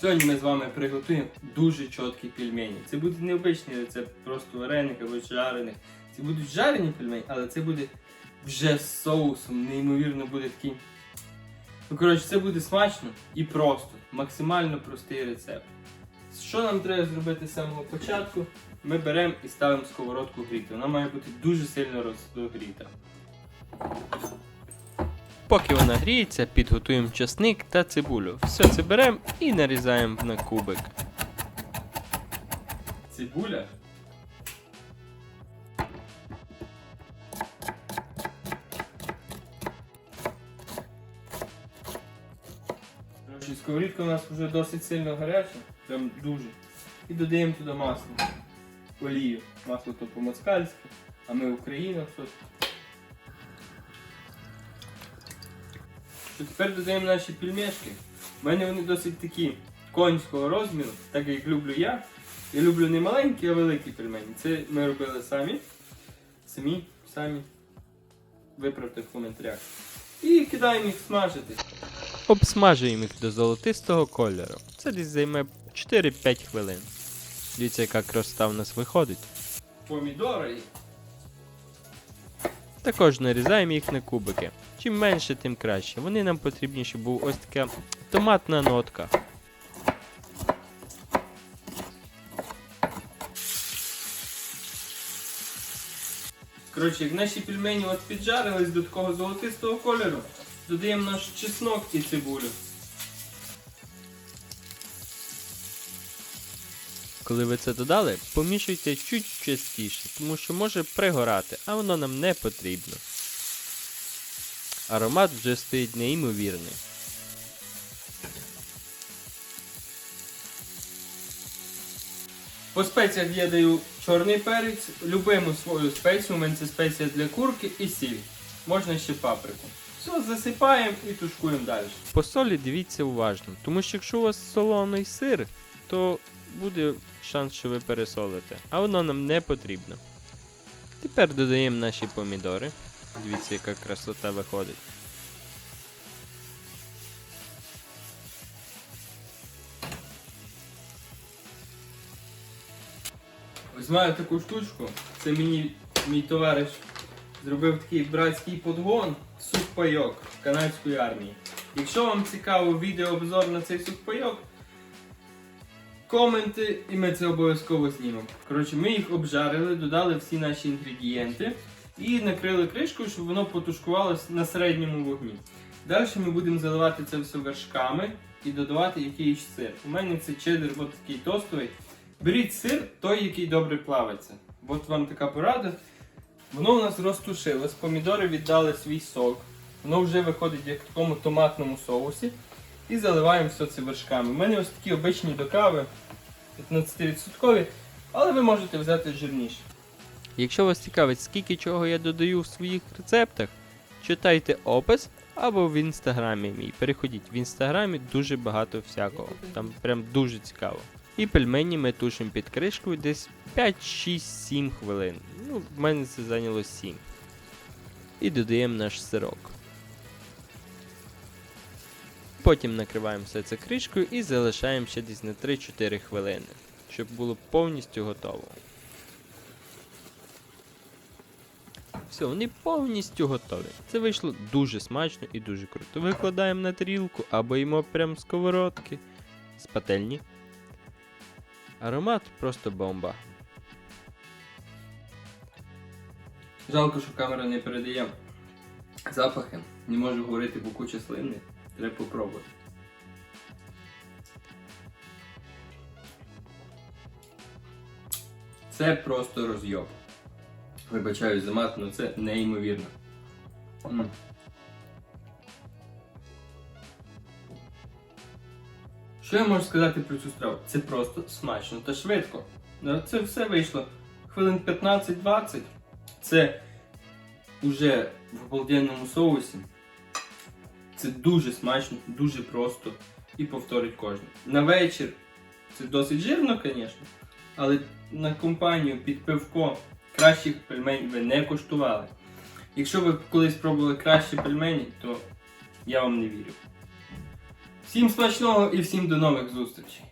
Сьогодні ми з вами приготуємо дуже чіткі пельмені. Це буде не обичний рецепт, просто вареник або жарених. Це будуть жарені пельмені, але це буде вже з соусом, неймовірно буде такий. Ну, коротше, це буде смачно і просто. Максимально простий рецепт. Що нам треба зробити з самого початку? Ми беремо і ставимо сковородку гріти. Вона має бути дуже сильно розогріта. Поки вона гріється, підготуємо часник та цибулю. Все це беремо і нарізаємо на кубик. Цибуля. Сковорідка у нас вже досить сильно гаряча, прям дуже. І додаємо туди масло. Олію. Масло то по-москальськи, а ми Україна. Що... Що Тепер додаємо наші пельмешки. У мене вони досить такі конського розміру, так як люблю я. Я люблю не маленькі, а великі пельмені. Це ми робили самі. Самі, самі. Виправте в коментарях. І кидаємо їх смажити. Обсмажуємо їх до золотистого кольору. Це десь займе 4-5 хвилин. Дивіться, яка красота в нас виходить. Помідори. Також нарізаємо їх на кубики. Чим менше, тим краще. Вони нам потрібні, щоб був ось така томатна нотка. Коротше, як наші пельмені от піджарились до такого золотистого кольору, додаємо наш чеснок і цибулю. Коли ви це додали, помішуйте чуть частіше, тому що може пригорати, а воно нам не потрібно. Аромат вже стоїть неймовірний. По спеціях я даю чорний перець, любиму свою спецію, у мене це спеція для курки і сіль. Можна ще паприку. Все, засипаємо і тушкуємо далі. По солі дивіться уважно, тому що якщо у вас солоний сир, то буде шанс, що ви пересолите, а воно нам не потрібно. Тепер додаємо наші помідори. Дивіться, яка красота виходить. Ось маю таку штучку. Це мені мій товариш зробив такий братський подгон сухпайок канадської армії. Якщо вам цікаво відеообзор на цей сухпайок, коменти і ми це обов'язково знімемо. Коротше, ми їх обжарили, додали всі наші інгредієнти і накрили кришкою, щоб воно потушкувалося на середньому вогні. Далі ми будемо заливати це все вершками і додавати якийсь сир. У мене це чеддер от такий тостовий. Беріть сир, той, який добре плавиться. От вам така порада. Воно у нас розтушилось, помідори віддали свій сок. Воно вже виходить як в такому томатному соусі. І заливаємо все це вершками. У мене ось такі обичні до кави 15%, але ви можете взяти жирніше. Якщо вас цікавить, скільки чого я додаю в своїх рецептах, читайте опис або в інстаграмі мій. Переходіть в інстаграмі дуже багато всякого. Там прям дуже цікаво. І пельмені ми тушимо під кришкою десь 5, 6, 7 хвилин. Ну, в мене це зайняло 7. І додаємо наш сирок. Потім накриваємо все це кришкою і залишаємо ще десь на 3-4 хвилини, щоб було повністю готово. Все, вони повністю готові. Це вийшло дуже смачно і дуже круто. Викладаємо на тарілку або їмо прямо з сковородки, з пательні. Аромат просто бомба. Жалко, що камера не передає запахи. Не можу говорити, бо куча слини. Треба попробувати. Це просто розйоб. Вибачаю за мат, але це неймовірно. М. Що я можу сказати про цю страву? Це просто смачно та швидко. Ну, Це все вийшло хвилин 15-20. Це уже в обалденному соусі. Це дуже смачно, дуже просто і повторить кожен. На вечір це досить жирно, звісно, але на компанію під пивко кращих пельменів ви не коштували. Якщо ви колись пробували кращі пельмені, то я вам не вірю. Всім смачного і всім до нових зустрічей!